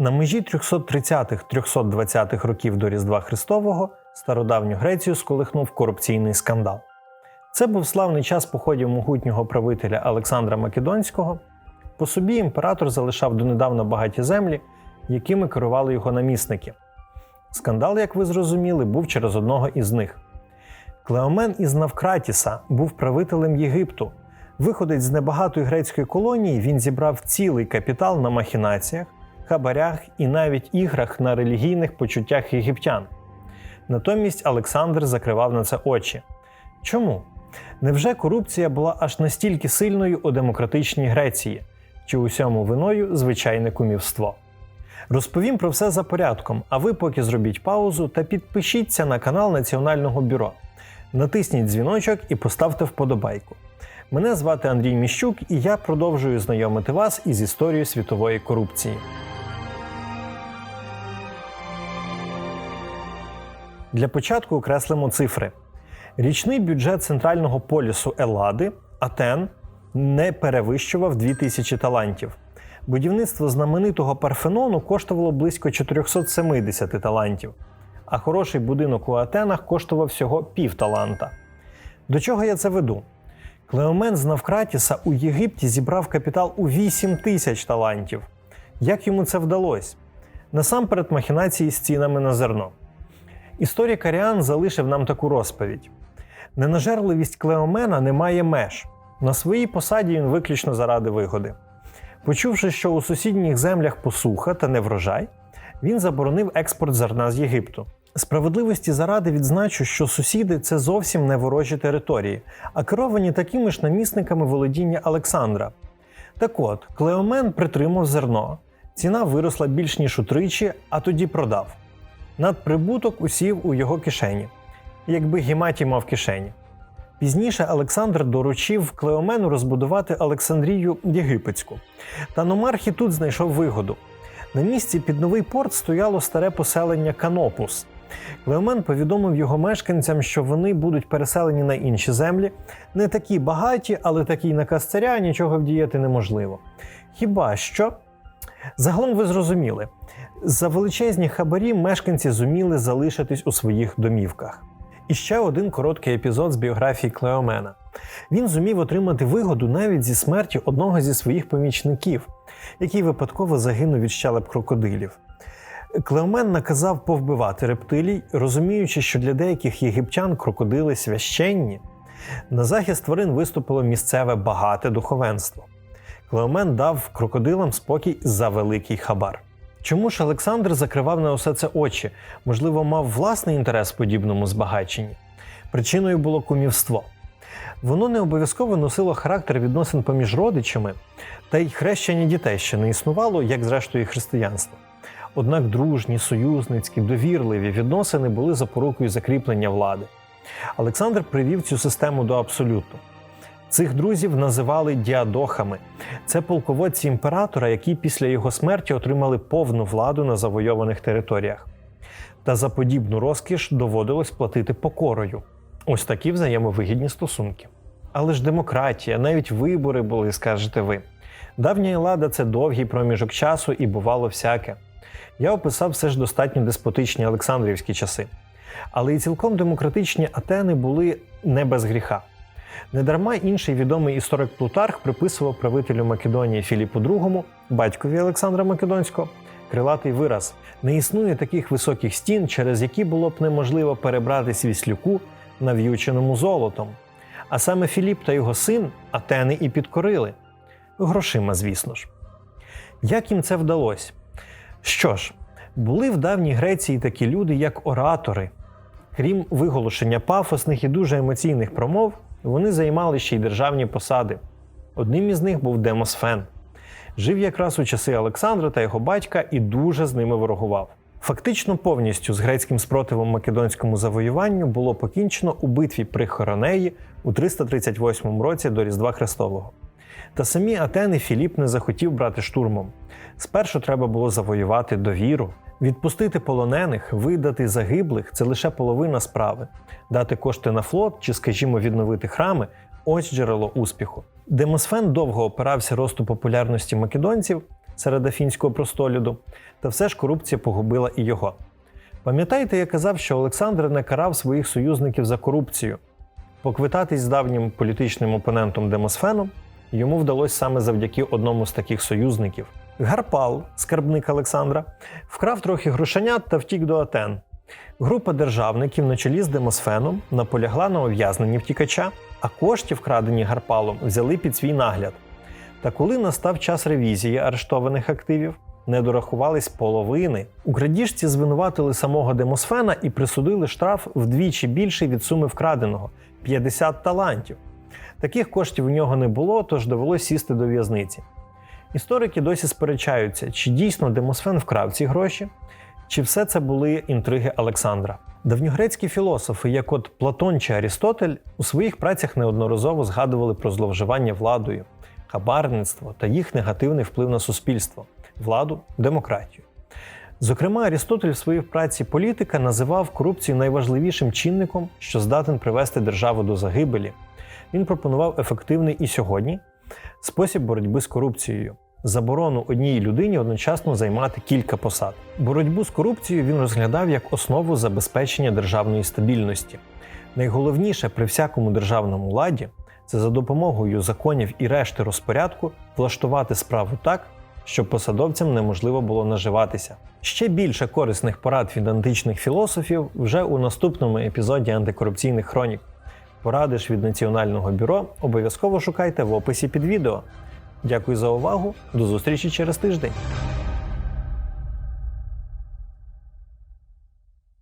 На межі 330-320-х років до Різдва Христового стародавню Грецію сколихнув корупційний скандал. Це був славний час походів могутнього правителя Олександра Македонського. По собі імператор залишав донедавна багаті землі, якими керували його намісники. Скандал, як ви зрозуміли, був через одного із них. Клеомен із Навкратіса був правителем Єгипту. Виходить з небагатої грецької колонії, він зібрав цілий капітал на махінаціях, хабарях і навіть іграх на релігійних почуттях єгиптян. Натомість Олександр закривав на це очі. Чому? Невже корупція була аж настільки сильною у демократичній Греції, чи усьому виною звичайне кумівство? Розповім про все за порядком, а ви поки зробіть паузу та підпишіться на канал Національного бюро. Натисніть дзвіночок і поставте вподобайку. Мене звати Андрій Міщук, і я продовжую знайомити вас із історією світової корупції. Для початку окреслимо цифри. Річний бюджет центрального полісу Елади Атен не перевищував 2000 талантів. Будівництво знаменитого Парфенону коштувало близько 470 талантів, а хороший будинок у Атенах коштував всього пів таланта. До чого я це веду? Клеомен з Навкратіса у Єгипті зібрав капітал у 8 тисяч талантів. Як йому це вдалося? Насамперед махінації з цінами на зерно. Історик Аріан залишив нам таку розповідь: ненажерливість Клеомена не має меж. На своїй посаді він виключно заради вигоди. Почувши, що у сусідніх землях посуха та неврожай, він заборонив експорт зерна з Єгипту. Справедливості заради відзначу, що сусіди це зовсім не ворожі території, а керовані такими ж намісниками володіння Олександра. Так от, Клеомен притримав зерно, ціна виросла більш ніж утричі, а тоді продав. Надприбуток усів у його кишені, якби Гематій мав кишені. Пізніше Олександр доручив Клеомену розбудувати Олександрію Єгипетську. Та Номарх і тут знайшов вигоду. На місці під новий порт стояло старе поселення Канопус. Клеомен повідомив його мешканцям, що вони будуть переселені на інші землі, не такі багаті, але такий наказ царя нічого вдіяти неможливо. Хіба що? Загалом ви зрозуміли, за величезні хабарі мешканці зуміли залишитись у своїх домівках. І ще один короткий епізод з біографії Клеомена. Він зумів отримати вигоду навіть зі смерті одного зі своїх помічників, який випадково загинув від щелеп крокодилів. Клеомен наказав повбивати рептилій, розуміючи, що для деяких єгиптян крокодили священні. На захист тварин виступило місцеве багате духовенство. Клеомен дав крокодилам спокій за великий хабар. Чому ж Олександр закривав на усе це очі? Можливо, мав власний інтерес в подібному збагаченні? Причиною було кумівство. Воно не обов'язково носило характер відносин поміж родичами, та й хрещення дітей ще не існувало, як зрештою і християнство. Однак дружні, союзницькі, довірливі відносини були запорукою закріплення влади. Олександр привів цю систему до абсолюту. Цих друзів називали діадохами. Це полководці імператора, які після його смерті отримали повну владу на завойованих територіях. Та за подібну розкіш доводилось платити покорою. Ось такі взаємовигідні стосунки. Але ж демократія, навіть вибори були, скажете ви. Давня Елада це довгий проміжок часу і бувало всяке. Я описав все ж достатньо деспотичні Олександрівські часи. Але і цілком демократичні Атени були не без гріха. Недарма інший відомий історик Плутарх приписував правителю Македонії Філіпу II, батькові Олександра Македонського, крилатий вираз: не існує таких високих стін, через які було б неможливо перебрати свіслюку, нав'юченому золотом. А саме Філіп та його син Атени і підкорили. Грошима, звісно ж. Як їм це вдалося? Що ж, були в давній Греції такі люди, як оратори. Крім виголошення пафосних і дуже емоційних промов, вони займали ще й державні посади. Одним із них був Демосфен. Жив якраз у часи Олександра та його батька і дуже з ними ворогував. Фактично повністю з грецьким спротивом македонському завоюванню було покінчено у битві при Хоронеї у 338 році до Різдва Христового. Та самі Атени Філіп не захотів брати штурмом. Спершу треба було завоювати довіру, відпустити полонених, видати загиблих це лише половина справи. Дати кошти на флот чи, скажімо, відновити храми ось джерело успіху. Демосфен довго опирався росту популярності македонців. серед афінського простолюду, та все ж корупція погубила і його. Пам'ятаєте, я казав, що Олександр не карав своїх союзників за корупцію. Поквитатись з давнім політичним опонентом Демосфеном йому вдалося саме завдяки одному з таких союзників. Гарпал, скарбник Олександра, вкрав трохи грошенят та втік до Атен. Група державників на чолі з Демосфеном наполягла на ув'язненні втікача, а кошти, вкрадені Гарпалом, взяли під свій нагляд. Та коли настав час ревізії арештованих активів, не дорахувались половини. У крадіжці звинуватили самого Демосфена і присудили штраф вдвічі більший від суми вкраденого 50 талантів. Таких коштів у нього не було, тож довелось сісти до в'язниці. Історики досі сперечаються, чи дійсно Демосфен вкрав ці гроші, чи все це були інтриги Олександра. Давньогрецькі філософи, як от Платон чи Арістотель, у своїх працях неодноразово згадували про зловживання владою, хабарництво та їх негативний вплив на суспільство, владу, демократію. Зокрема, Арістотель в своїй праці політика називав корупцію найважливішим чинником, що здатен привести державу до загибелі. Він пропонував ефективний і сьогодні спосіб боротьби з корупцією. Заборону одній людині одночасно займати кілька посад. Боротьбу з корупцією він розглядав як основу забезпечення державної стабільності. Найголовніше при всякому державному ладі це за допомогою законів і решти розпорядку влаштувати справу так, щоб посадовцям неможливо було наживатися. Ще більше корисних порад від античних філософів вже у наступному епізоді антикорупційних хронік. Поради ж від Національного бюро обов'язково шукайте в описі під відео. Дякую за увагу. До зустрічі через тиждень.